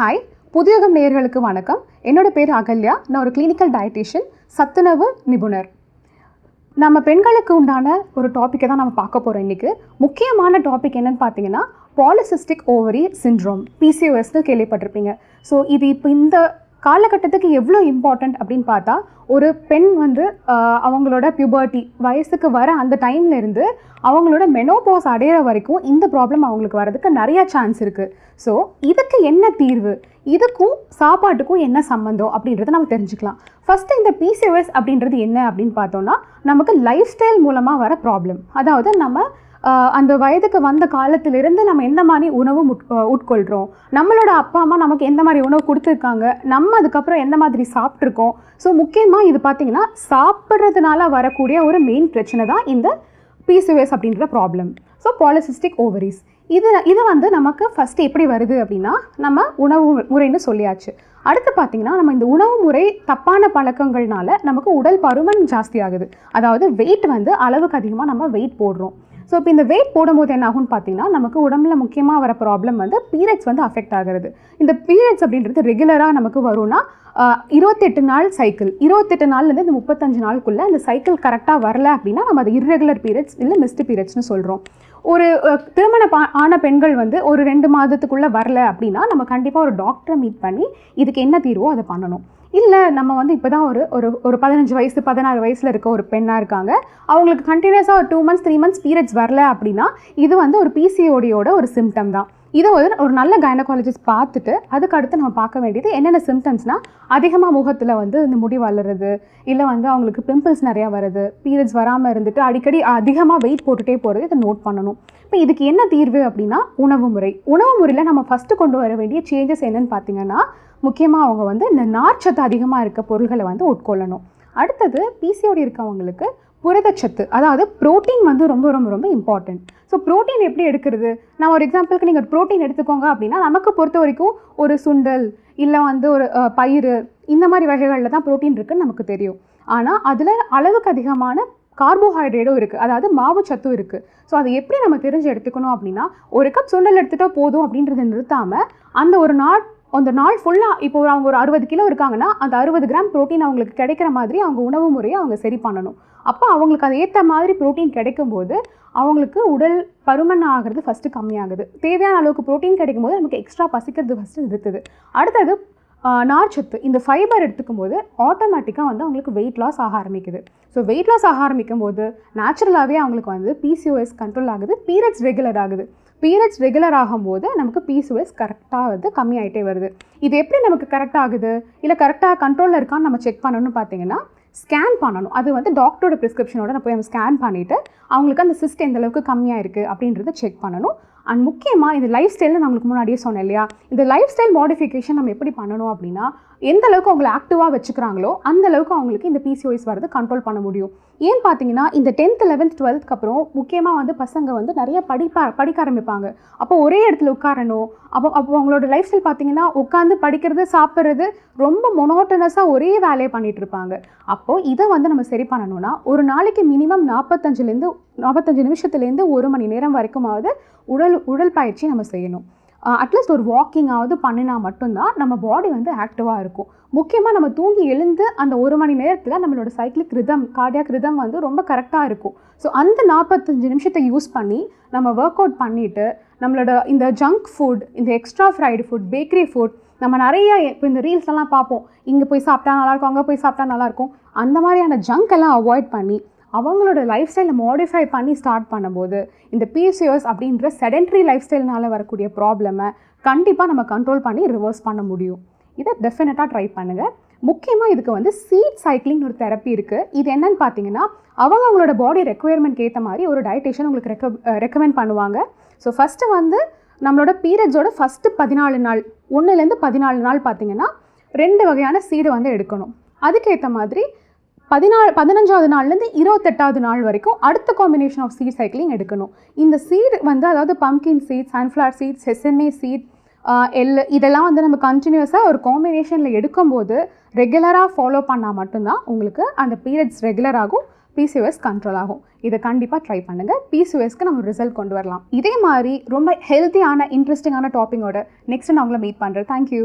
Hi புதியகம் நேயர்களுக்கு வணக்கம். என்னோட பேர் அகல்யா. நான் ஒரு கிளினிக்கல் டயட்டிஷியன் சத்துணவு நிபுணர். நம்ம பெண்களுக்கு உண்டான ஒரு டாப்பிக்கை தான் நம்ம பார்க்க போகிறோம் இன்றைக்கி முக்கியமான டாபிக் என்னன்னு பார்த்தீங்கன்னா பாலிசிஸ்டிக் ஓவரி சிண்ட்ரோம் பிசிஓஎஸ்னு கேள்விப்பட்டிருப்பீங்க. ஸோ இது இப்போ இந்த காலகட்டத்துக்கு எவ்வளோ இம்பார்ட்டண்ட் அப்படின்னு பார்த்தா ஒரு பெண் வந்து அவங்களோட பியூபர்ட்டி வயசுக்கு வர அந்த டைம்ல இருந்து அவங்களோட மெனோபாஸ் அடையிற வரைக்கும் இந்த ப்ராப்ளம் அவங்களுக்கு வரதுக்கு நிறைய சான்ஸ் இருக்குது ஸோ இதுக்கு என்ன தீர்வு? இதுக்கும் சாப்பாட்டுக்கும் என்ன சம்மந்தம் அப்படின்றத நம்ம தெரிஞ்சுக்கலாம். ஃபஸ்ட்டு இந்த பிசிஓஎஸ் அப்படின்றது என்ன அப்படின்னு பார்த்தோம்னா நமக்கு லைஃப் ஸ்டைல் மூலமாக வர ப்ராப்ளம் அதாவது நம்ம அந்த வயதுக்கு வந்த காலத்திலிருந்து நம்ம எந்த மாதிரி உணவு உட் உட்கொள்கிறோம் நம்மளோட அப்பா அம்மா நமக்கு எந்த மாதிரி உணவு கொடுத்துருக்காங்க? நம்ம அதுக்கப்புறம் எந்த மாதிரி சாப்பிட்ருக்கோம் ஸோ முக்கியமாக இது பார்த்திங்கன்னா சாப்பிட்றதுனால வரக்கூடிய ஒரு மெயின் பிரச்சனை தான் இந்த பிசிஓஎஸ் அப்படின்ற ப்ராப்ளம் ஸோ பாலிசிஸ்டிக் ஓவரிஸ் இது இது வந்து நமக்கு ஃபஸ்ட்டு எப்படி வருது அப்படின்னா நம்ம உணவு முறைன்னு சொல்லியாச்சு. அடுத்து பார்த்திங்கன்னா நம்ம இந்த உணவு முறை தப்பான பழக்கங்கள்னால நமக்கு உடல் பருமன் ஜாஸ்தி ஆகுது. அதாவது வெயிட் வந்து அளவுக்கு அதிகமாக நம்ம வெயிட் போடுறோம். ஸோ இப்போ இந்த வெயிட் போடும்போது என்ன ஆகும்னு பார்த்தீங்கன்னா நமக்கு உடம்புல முக்கியமாக வர ப்ராப்ளம் வந்து பீரியட்ஸ் வந்து அஃபெக்ட் ஆகிறது. இந்த பீரியட்ஸ் அப்படின்றது ரெகுலராக நமக்கு வரும்னா இருபத்தெட்டு நாள் சைக்கிள் இருபத்தெட்டு நாள்லேருந்து இந்த முப்பத்தஞ்சு நாளுக்குள்ளே இந்த சைக்கிள் கரெக்டாக வரல அப்படின்னா நம்ம அது இர்ரெகுலர் பீரியட்ஸ் இல்லை மிஸ்டு பீரியட்ஸ்னு சொல்கிறோம் ஒரு திருமண பா ஆன பெண்கள் வந்து ஒரு ரெண்டு மாதத்துக்குள்ளே வரல அப்படின்னா நம்ம கண்டிப்பாக ஒரு டாக்டரை மீட் பண்ணி இதுக்கு என்ன தீர்வோ அதை பண்ணணும். இல்லை நம்ம வந்து இப்போ தான் ஒரு ஒரு ஒரு பதினஞ்சு வயசு பதினாறு வயசில் இருக்க ஒரு பெண்ணாக இருக்காங்க. அவங்களுக்கு கண்டினியூஸாக ஒரு two months three months periods வரல அப்படின்னா இது வந்து ஒரு பிசிஓடியோட ஒரு சிம்டம் தான். இதை வந்து ஒரு நல்ல கைனகாலஜிஸ்ட் பார்த்துட்டு அதுக்கு அடுத்து நம்ம பார்க்க வேண்டியது என்னென்ன சிம்டம்ஸ்னால் அதிகமாக முகத்தில் வந்து இந்த முடி வளருது இல்லை வந்து அவங்களுக்கு பிம்பிள்ஸ் நிறையா வருது பீரியட்ஸ் வராமல் இருந்துட்டு அடிக்கடி அதிகமாக வெயிட் போட்டுகிட்டே போகிறது இதை நோட் பண்ணணும். இப்போ இதுக்கு என்ன தீர்வு அப்படின்னா உணவு முறை. உணவு முறையில் நம்ம ஃபஸ்ட்டு கொண்டு வர வேண்டிய சேஞ்சஸ் என்னன்னு பார்த்தீங்கன்னா முக்கியமாக அவங்க வந்து இந்த நார்ச்சத்து அதிகமாக இருக்க பொருள்களை வந்து உட்கொள்ளணும். அடுத்தது பிசிஓடி இருக்கவங்களுக்கு புரதச்சத்து அதாவது புரோட்டீன் வந்து ரொம்ப ரொம்ப ரொம்ப இம்பார்ட்டன்ட் ஸோ ப்ரோட்டீன் எப்படி எடுக்கிறது? நான் ஒரு எக்ஸாம்பிளுக்கு நீங்கள் புரோட்டீன் எடுத்துக்கோங்க அப்படின்னா நமக்கு பொறுத்த வரைக்கும் ஒரு சுண்டல் இல்லை வந்து ஒரு பயிர் பயிறு இந்த மாதிரி வகைகளில் தான் புரோட்டீன் இருக்குதுன்னு நமக்கு தெரியும். ஆனால் அதில் அளவுக்கு அதிகமான கார்போஹைட்ரேட்டும் இருக்குது அதாவது மாவு சத்தும் இருக்குது ஸோ அதை எப்படி நம்ம தெரிஞ்சு எடுத்துக்கணும் அப்படின்னா ஒரு கப் சுண்டல் எடுத்துகிட்டா போதும் அப்படின்றத நிறுத்தாமல் அந்த ஒரு நாட் அந்த நாள் ஃபுல்லாக இப்போ அவங்க ஒரு அறுபது கிலோ இருக்காங்கன்னா அந்த அறுபது கிராம் புரோட்டீன் அவங்களுக்கு கிடைக்கிற மாதிரி அவங்க உணவு முறையை அவங்க சரி பண்ணணும். அப்போ அவங்களுக்கு அது ஏற்ற மாதிரி புரோட்டீன் கிடைக்கும்போது அவங்களுக்கு உடல் பருமன் ஆகிறது ஃபஸ்ட்டு கம்மியாகுது. தேவையான அளவுக்கு புரோட்டீன் கிடைக்கும்போது நமக்கு எக்ஸ்ட்ரா பசிக்கிறது ஃபஸ்ட்டு நிறுத்துது. அடுத்தது நார்ச்சத்து இந்த ஃபைபர் எடுத்துக்கும் போது ஆட்டோமேட்டிக்காக வந்து அவங்களுக்கு வெயிட் லாஸ் ஆக ஆரம்பிக்குது. ஸோ வெயிட் லாஸ் ஆக ஆரம்பிக்கும் போது நேச்சுரலாகவே அவங்களுக்கு வந்து பிசிஓஎஸ் கண்ட்ரோல் ஆகுது. பீரியட்ஸ் ரெகுலர் ஆகுது. பீரியட்ஸ் ரெகுலர் ஆகும்போது நமக்கு பிசிஓஎஸ் கரெக்டாக வந்து கம்மியாகிட்டே வருது. இது எப்படி நமக்கு கரெக்ட் ஆகுது? இல்லை கரெக்டாக கண்ட்ரோலில் இருக்கான்னு நம்ம செக் பண்ணணும்னு பார்த்தீங்கன்னா ஸ்கேன் பண்ணணும். அது வந்து டாக்டரோட ப்ரிஸ்கிரிப்ஷனோட நம்ம போய் நம்ம ஸ்கேன் பண்ணிவிட்டு அவங்களுக்கு அந்த சிஸ்ட் எந்தளவுக்கு கம்மியாக இருக்குது அப்படின்றத செக் பண்ணணும். அண்ட் முக்கியமாக இது லைஃப் ஸ்டைலில் நான் உங்களுக்கு முன்னாடியே சொன்னேன் இல்லையா? இந்த லைஃப் ஸ்டைல் மாடிஃபிகேஷன் நம்ம எப்படி பண்ணணும் அப்படின்னா எந்த அளவுக்கு அவங்களை ஆக்டிவாக வச்சுக்கிறாங்களோ அந்த அளவுக்கு அவங்களுக்கு இந்த பிசிஓஎஸ் வரது கண்ட்ரோல் பண்ண முடியும். ஏன் பார்த்தீங்கன்னா இந்த டென்த் லெவன்த் டுவெல்த்க்கு அப்புறம் முக்கியமாக வந்து பசங்க வந்து நிறைய படிப்பா படிக்க ஆரம்பிப்பாங்க. அப்போ ஒரே இடத்துல உட்காரணும். அப்போ அப்போ அவங்களோட லைஃப் ஸ்டைல் பார்த்தீங்கன்னா உட்காந்து படிக்கிறது சாப்பிட்றது ரொம்ப மொனோட்டனஸாக ஒரே வேலையை பண்ணிட்டு இருப்பாங்க. அப்போது இதை வந்து நம்ம சரி பண்ணணும்னா ஒரு நாளைக்கு மினிமம் நாற்பத்தஞ்சுலேருந்து நாற்பத்தஞ்சு நிமிஷத்துலேருந்து ஒரு மணி நேரம் வரைக்குமாவது உடல் உடல் பயிற்சி நம்ம செய்யணும். அட்லீஸ்ட் ஒரு வாக்கிங்காவது பண்ணினா மட்டும்தான் நம்ம பாடி வந்து ஆக்டிவாக இருக்கும். முக்கியமாக நம்ம தூங்கி எழுந்து அந்த ஒரு மணி நேரத்தில் நம்மளோட சைக்கிளிக் ரிதம் கார்டியாக் ரிதம் வந்து ரொம்ப கரெக்டாக இருக்கும். ஸோ அந்த நாற்பத்தஞ்சு நிமிஷத்தை யூஸ் பண்ணி நம்ம ஒர்க் அவுட் பண்ணிவிட்டு நம்மளோட இந்த ஜங்க் ஃபுட் இந்த extra fried food bakery food நம்ம நிறைய இப்போ இந்த ரீல்ஸ்லாம் பார்ப்போம். இங்கே போய் சாப்பிட்டா நல்லாயிருக்கும் அங்கே போய் சாப்பிட்டா நல்லாயிருக்கும் அந்த மாதிரியான ஜங்க் எல்லாம் அவாய்ட் பண்ணி அவங்களோட லைஃப் ஸ்டைலை மாடிஃபை பண்ணி ஸ்டார்ட் பண்ணும்போது இந்த பிசிஓஎஸ் அப்படின்ற செடென்ட்ரி லைஃப் ஸ்டைல்னால் வரக்கூடிய ப்ராப்ளமை கண்டிப்பாக நம்ம கண்ட்ரோல் பண்ணி ரிவர்ஸ் பண்ண முடியும். இதை டெஃபினட்டாக ட்ரை பண்ணுங்கள் முக்கியமாக இதுக்கு வந்து சீட் சைக்கிளிங் ஒரு தெரப்பி இருக்குது இது என்னன்னு பார்த்தீங்கன்னா அவங்க அவங்களோட பாடி ரெக்குயர்மெண்ட்க்கு ஏற்ற மாதிரி ஒரு டயட்டிஷியன் உங்களுக்கு ரெக்க ரெக்கமெண்ட் பண்ணுவாங்க. ஸோ ஃபஸ்ட்டு வந்து நம்மளோட பீரியட்ஸோட ஃபஸ்ட்டு பதினாலு நாள் ஒன்றுலேருந்து பதினாலு நாள் பார்த்தீங்கன்னா ரெண்டு வகையான சீடு வந்து எடுக்கணும். அதுக்கேற்ற மாதிரி பதினாலு பதினஞ்சாவது நாள்லேருந்து இருபத்தெட்டாவது நாள் வரைக்கும் அடுத்த காம்பினேஷன் ஆஃப் சீட் சைக்கிளிங் எடுக்கணும். இந்த சீட் வந்து அதாவது pumpkin seed sunflower seed sesame seed L இதெல்லாம் வந்து நம்ம கண்டினியூஸாக ஒரு காம்பினேஷனில் எடுக்கும்போது ரெகுலராக ஃபாலோ பண்ணால் மட்டும்தான் உங்களுக்கு அந்த பீரியட்ஸ் ரெகுலர் ஆகும் பிசிஓஎஸ் கண்ட்ரோல் ஆகும். இதை கண்டிப்பாக ட்ரை பண்ணுங்கள் பிசிஓஎஸ்க்கு நம்ம ரிசல்ட் கொண்டு வரலாம். இதே மாதிரி ரொம்ப ஹெல்த்தியான இன்ட்ரெஸ்டிங்கான டாப்பிங்கோட நெக்ஸ்ட் நான் உங்களை மீட் பண்ணுறேன் தேங்க்யூ